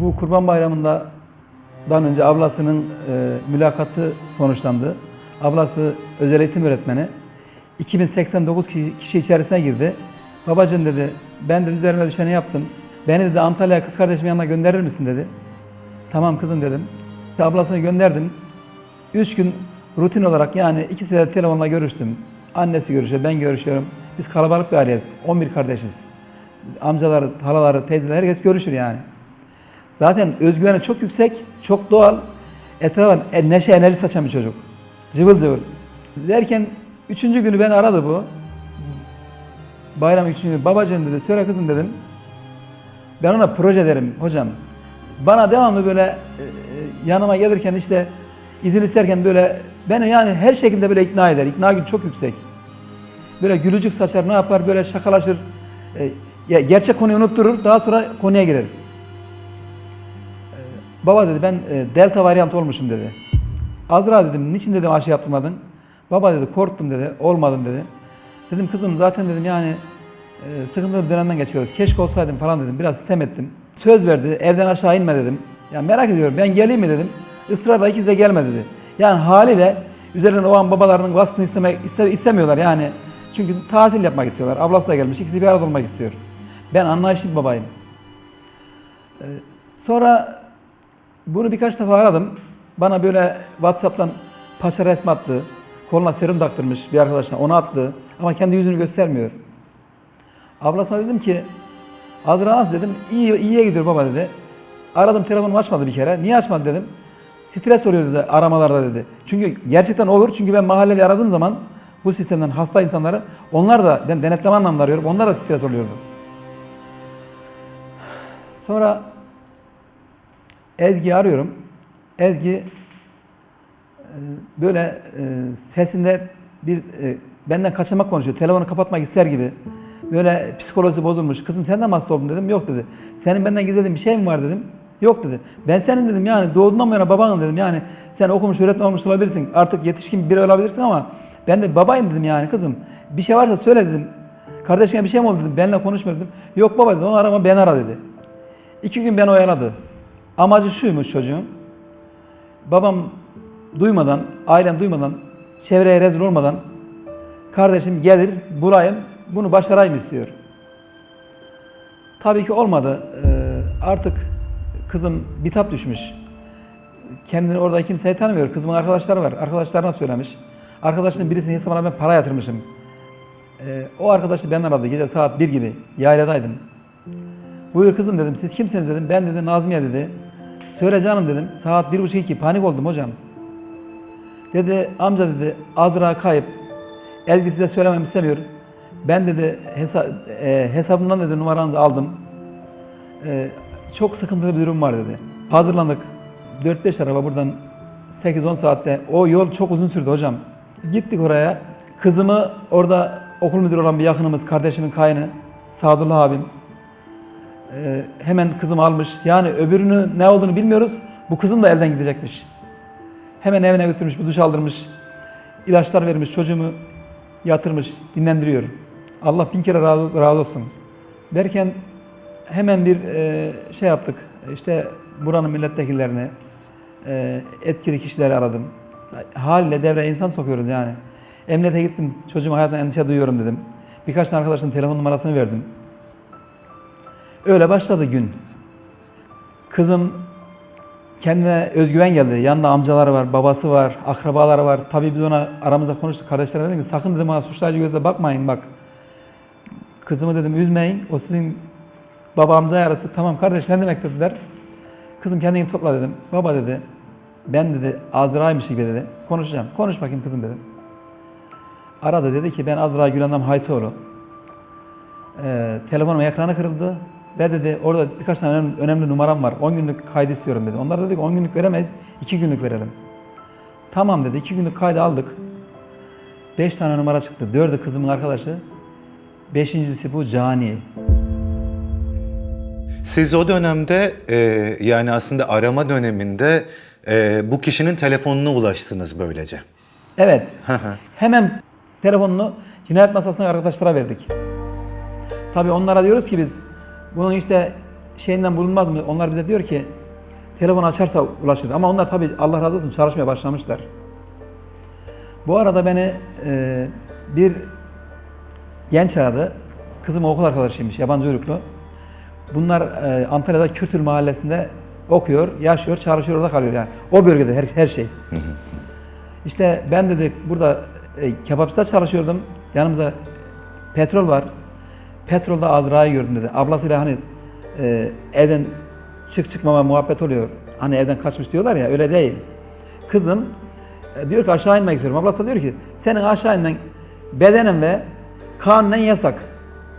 Bu Kurban Bayramı'nda dan önce ablasının e, mülakatı sonuçlandı. Ablası özel eğitim öğretmeni. 2089 kişi, kişi içerisine girdi. Babacığım dedi, ben dedi üzerime düşeni yaptım. Beni dedi Antalya'ya kız kardeşimin yanına gönderir misin dedi. Tamam kızım dedim. Ablasını gönderdim. Üç gün rutin olarak yani ikisi de telefonla görüştüm. Annesi görüşüyor, ben görüşüyorum. Biz kalabalık bir aileyiz. 11 kardeşiz. Amcaları, halaları, teyzeler herkes görüşür yani. Zaten özgüveni çok yüksek, çok doğal. Etrafa e, neşe, enerji saçan bir çocuk. Cıvıl cıvıl. Derken üçüncü günü beni aradı bu. Bayram üçüncü günü. Babacığım dedi, söyle kızım dedim. Ben ona proje derim hocam. Bana devamlı böyle e, e, yanıma gelirken işte izin isterken böyle beni yani her şekilde böyle ikna eder. İkna gücü çok yüksek. Böyle gülücük saçar, ne yapar böyle şakalaşır. Gerçek konuyu unutturur, daha sonra konuya girer. Baba dedi ben e, delta varyant olmuşum dedi. Azra dedim niçin dedim aşı yaptırmadın? Baba dedi korktum dedi olmadım dedi. Dedim kızım zaten dedim yani e, sıkıntılı bir dönemden geçiyoruz. Keşke olsaydım falan dedim. Biraz sitem ettim. Söz verdi evden aşağı inme dedim. Ya merak ediyorum ben geleyim mi dedim. Israrla ikiz de gelme dedi. Yani haliyle üzerine o an babalarının baskını istemek iste, istemiyorlar yani. Çünkü tatil yapmak istiyorlar. Ablası da gelmiş. ikisi bir arada olmak istiyor. Ben anlayışlı bir babayım. Ee, Sonra bunu birkaç defa aradım. Bana böyle WhatsApp'tan paça resmi attı. Koluna serum taktırmış bir arkadaşına. Onu attı. Ama kendi yüzünü göstermiyor. Ablasına dedim ki nasıl dedim. İyi, iyiye gidiyor baba dedi. Aradım telefonumu açmadı bir kere. Niye açmadı dedim. Stres oluyor dedi aramalarda dedi. Çünkü gerçekten olur. Çünkü ben mahalleli aradığım zaman bu sistemden hasta insanları onlar da denetleme anlamında arıyorum. Onlar da stres oluyordu. Sonra Ezgi'yi arıyorum. Ezgi e, böyle e, sesinde bir e, benden kaçamak konuşuyor. Telefonu kapatmak ister gibi. Böyle psikolojisi bozulmuş. Kızım sen de mi hasta oldun dedim. Yok dedi. Senin benden gizlediğin bir şey mi var dedim. Yok dedi. Ben senin dedim yani doğduğundan bu yana babanım dedim. Yani sen okumuş öğretmen olmuş olabilirsin. Artık yetişkin biri olabilirsin ama ben de babayım dedim yani kızım. Bir şey varsa söyle dedim. Kardeşine bir şey mi oldu dedim. Benimle konuşmuyor dedim. Yok baba dedi. Onu arama ben ara dedi. İki gün beni oyaladı. Amacı şuymuş çocuğun. Babam duymadan, ailem duymadan, çevreye rezil olmadan kardeşim gelir, bulayım, bunu başarayım istiyor. Tabii ki olmadı. Ee, artık kızım bitap düşmüş. Kendini orada kimseyi tanımıyor. Kızımın arkadaşları var. Arkadaşlarına söylemiş. Arkadaşının birisinin hesabına ben para yatırmışım. Ee, o arkadaş da beni aradı gece saat 1 gibi. Yayladaydım. Buyur kızım dedim. Siz kimsiniz dedim. Ben dedi Nazmiye dedi. Söyle canım dedim. Saat bir buçuk iki. Panik oldum hocam. Dedi amca dedi Azra kayıp. Elgi size söylemem istemiyor. Ben dedi hesa e, hesabından dedi numaranızı aldım. E, çok sıkıntılı bir durum var dedi. Hazırlandık. 4-5 araba buradan 8-10 saatte. O yol çok uzun sürdü hocam. Gittik oraya. Kızımı orada okul müdürü olan bir yakınımız, kardeşimin kayını, Sadullah abim. Ee, hemen kızımı almış. Yani öbürünü ne olduğunu bilmiyoruz. Bu kızım da elden gidecekmiş. Hemen evine götürmüş, bir duş aldırmış. ilaçlar vermiş, çocuğumu yatırmış, dinlendiriyor. Allah bin kere razı, razı olsun. Derken hemen bir e, şey yaptık. İşte buranın milletvekillerini, e, etkili kişileri aradım. Haliyle devreye insan sokuyoruz yani. Emniyete gittim, çocuğum hayatından endişe duyuyorum dedim. Birkaç tane arkadaşın telefon numarasını verdim. Öyle başladı gün. Kızım kendine özgüven geldi. Yanında amcaları var, babası var, akrabaları var. Tabii biz ona aramızda konuştuk. Kardeşlerime dedim ki sakın dedim bana suçlayıcı gözle bakmayın bak. Kızımı dedim üzmeyin. O sizin baba amca arası. Tamam kardeş ne demek dediler. Kızım kendini topla dedim. Baba dedi. Ben dedi Azra'ymış gibi dedi. Konuşacağım. Konuş bakayım kızım dedim. Aradı dedi ki ben Azra Gülenam Haytoğlu. Ee, telefonum ekranı kırıldı. Ve dedi orada birkaç tane önemli, önemli numaram var. 10 günlük kaydı istiyorum dedi. Onlar dedi ki 10 günlük veremeyiz. 2 günlük verelim. Tamam dedi. 2 günlük kaydı aldık. 5 tane numara çıktı. 4'ü kızımın arkadaşı. Beşincisi bu Cani. Siz o dönemde e, yani aslında arama döneminde e, bu kişinin telefonuna ulaştınız böylece. Evet. Hemen telefonunu cinayet masasına arkadaşlara verdik. Tabii onlara diyoruz ki biz bunun işte şeyinden bulunmaz mı? Onlar bize diyor ki telefon açarsa ulaşır. Ama onlar tabii Allah razı olsun çalışmaya başlamışlar. Bu arada beni e, bir genç aradı. Kızım okul arkadaşıymış, yabancı uyruklu. Bunlar e, Antalya'da Kürtül mahallesinde okuyor, yaşıyor, çalışıyor, orada kalıyor yani. O bölgede her, her şey. İşte ben dedi burada e, kebapçıda çalışıyordum. Yanımda petrol var. Petrolda Azra'yı gördüm dedi. Ablasıyla hani e, evden çık çıkmama muhabbet oluyor. Hani evden kaçmış diyorlar ya öyle değil. Kızım e, diyor ki aşağı inmek istiyorum. Ablası diyor ki senin aşağı inmen bedenen ve kanunen yasak.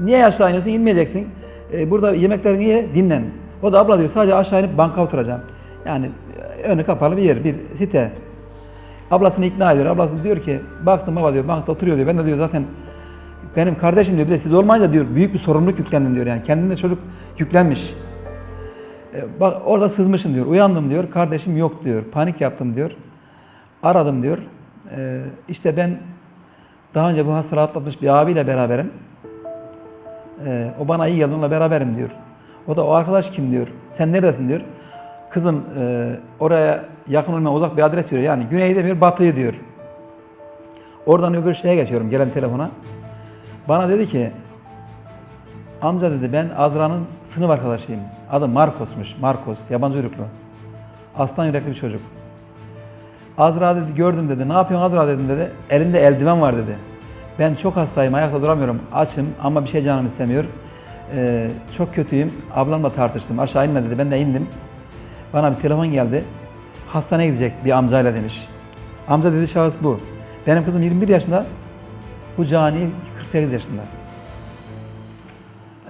Niye aşağı iniyorsun? İnmeyeceksin. E, burada yemeklerini ye, dinlen. O da abla diyor sadece aşağı inip banka oturacağım. Yani e, önü kapalı bir yer, bir site. Ablasını ikna ediyor. Ablası diyor ki baktım baba diyor bankta oturuyor diyor. Ben de diyor zaten benim kardeşim diyor bir de siz olmayınca diyor büyük bir sorumluluk yüklendin diyor yani. Kendinde çocuk yüklenmiş. E, bak orada sızmışım diyor. Uyandım diyor. Kardeşim yok diyor. Panik yaptım diyor. Aradım diyor. E, işte ben daha önce bu hastalığı atlatmış bir abiyle beraberim. E, o bana iyi geldi onunla beraberim diyor. O da o arkadaş kim diyor. Sen neredesin diyor. Kızım e, oraya yakın olmayan uzak bir adres diyor. Yani güney demiyor batıyı diyor. Oradan öbür şeye geçiyorum gelen telefona. Bana dedi ki amca dedi ben Azra'nın sınıf arkadaşıyım. Adı Marcos'muş. Marcos. Yabancı uyruklu. Aslan yürekli bir çocuk. Azra dedi gördüm dedi. Ne yapıyorsun Azra dedim dedi. Elinde eldiven var dedi. Ben çok hastayım ayakta duramıyorum. Açım ama bir şey canım istemiyor. Ee, çok kötüyüm. Ablamla tartıştım. Aşağı inme dedi. Ben de indim. Bana bir telefon geldi. Hastaneye gidecek bir amcayla demiş. Amca dedi şahıs bu. Benim kızım 21 yaşında. Bu cani 48 yaşında.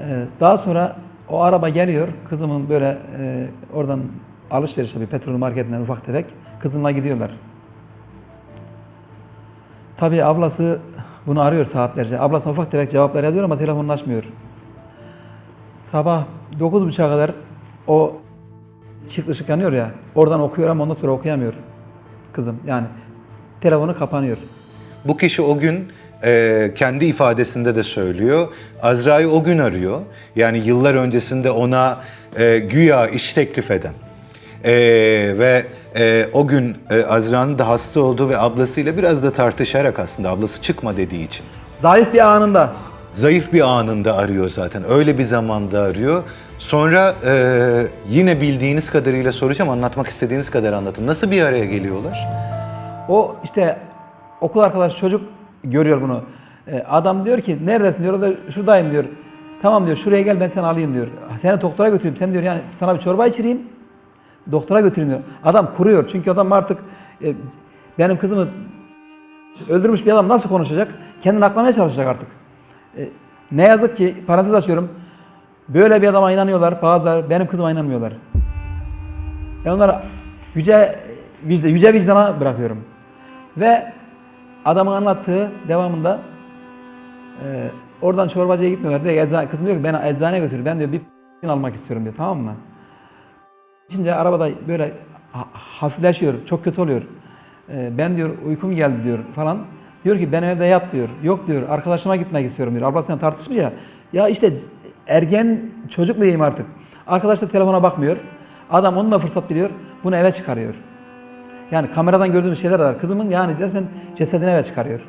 Ee, daha sonra o araba geliyor. Kızımın böyle e, oradan alışveriş bir petrol marketinden ufak tefek. Kızımla gidiyorlar. Tabii ablası bunu arıyor saatlerce. Ablası ufak tefek cevaplar yazıyor ama telefonunu açmıyor. Sabah 9.30'a kadar o çift ışık yanıyor ya. Oradan okuyor ama ondan sonra okuyamıyor kızım. Yani telefonu kapanıyor. Bu kişi o gün e, kendi ifadesinde de söylüyor. Azra'yı o gün arıyor. Yani yıllar öncesinde ona e, güya iş teklif eden. E, ve e, o gün e, Azra'nın da hasta olduğu ve ablasıyla biraz da tartışarak aslında ablası çıkma dediği için. Zayıf bir anında Zayıf bir anında arıyor zaten. Öyle bir zamanda arıyor. Sonra e, yine bildiğiniz kadarıyla soracağım. Anlatmak istediğiniz kadar anlatın. Nasıl bir araya geliyorlar? O işte okul arkadaşı çocuk görüyor bunu. Ee, Adam diyor ki neredesin diyor. O da şuradayım diyor. Tamam diyor şuraya gel ben seni alayım diyor. Seni doktora götüreyim. Sen diyor yani sana bir çorba içireyim. Doktora götüreyim diyor. Adam kuruyor. Çünkü adam artık e, benim kızımı öldürmüş bir adam nasıl konuşacak? Kendini aklamaya çalışacak artık. E, ne yazık ki parantez açıyorum. Böyle bir adama inanıyorlar. Bazıları benim kızıma inanmıyorlar. Ben onları yüce vicdan, yüce vicdana bırakıyorum. Ve adamın anlattığı devamında e, oradan çorbacıya gitmiyorlar. Direkt eczane, kızım diyor ki beni eczaneye götür. Ben diyor bir almak istiyorum diyor. Tamam mı? Şimdi arabada böyle ha- hafifleşiyor. Çok kötü oluyor. E, ben diyor uykum geldi diyor falan. Diyor ki ben evde yat diyor. Yok diyor arkadaşıma gitmek istiyorum diyor. Ablasıyla tartışmış ya. Ya işte ergen çocuk diyeyim artık. Arkadaş da telefona bakmıyor. Adam onunla fırsat biliyor. Bunu eve çıkarıyor. Yani kameradan gördüğümüz şeyler var. Kızımın yani resmen cesedini eve çıkarıyor.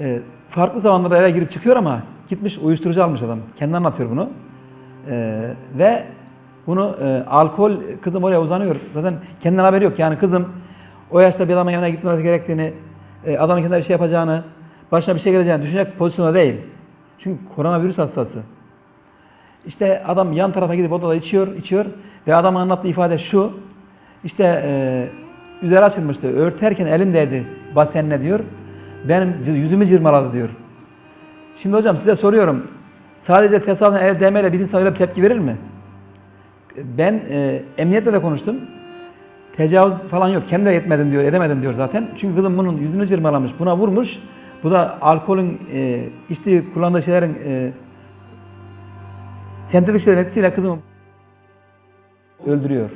Ee, farklı zamanlarda eve girip çıkıyor ama gitmiş uyuşturucu almış adam. Kendi anlatıyor bunu. Ee, ve bunu e, alkol, kızım oraya uzanıyor. Zaten kendinden haberi yok. Yani kızım o yaşta bir adamın yanına gitmesi gerektiğini, e, adamın kendine bir şey yapacağını, başına bir şey geleceğini düşünecek pozisyonda değil. Çünkü koronavirüs hastası. İşte adam yan tarafa gidip odada içiyor, içiyor ve adamın anlattığı ifade şu. İşte e, üzeri açılmıştı. Örterken elim değdi basenine diyor. Benim yüzümü cırmaladı diyor. Şimdi hocam size soruyorum. Sadece tesadüfen el değmeyle bir insan öyle bir tepki verir mi? Ben e, emniyetle de konuştum. Tecavüz falan yok. Kendi de diyor, edemedim diyor zaten. Çünkü kızım bunun yüzünü cırmalamış, buna vurmuş. Bu da alkolün, e, içtiği, kullandığı şeylerin e, sentetik şeylerin etkisiyle kızımı öldürüyor.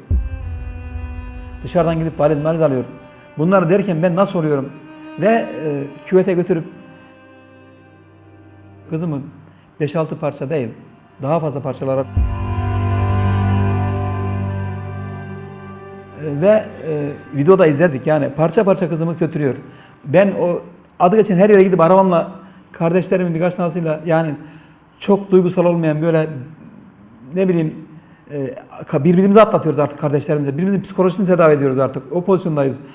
Dışarıdan gidip valiz maliz alıyorum. Bunları derken ben nasıl oluyorum? Ve e, küvete götürüp kızımın 5-6 parça değil, daha fazla parçalara ve e, videoda izledik yani parça parça kızımı götürüyor. Ben o adı geçen her yere gidip arabamla kardeşlerimin birkaç tanesiyle yani çok duygusal olmayan böyle ne bileyim ee, birbirimizi atlatıyoruz artık kardeşlerimizle. Birbirimizin psikolojisini tedavi ediyoruz artık. O pozisyondayız.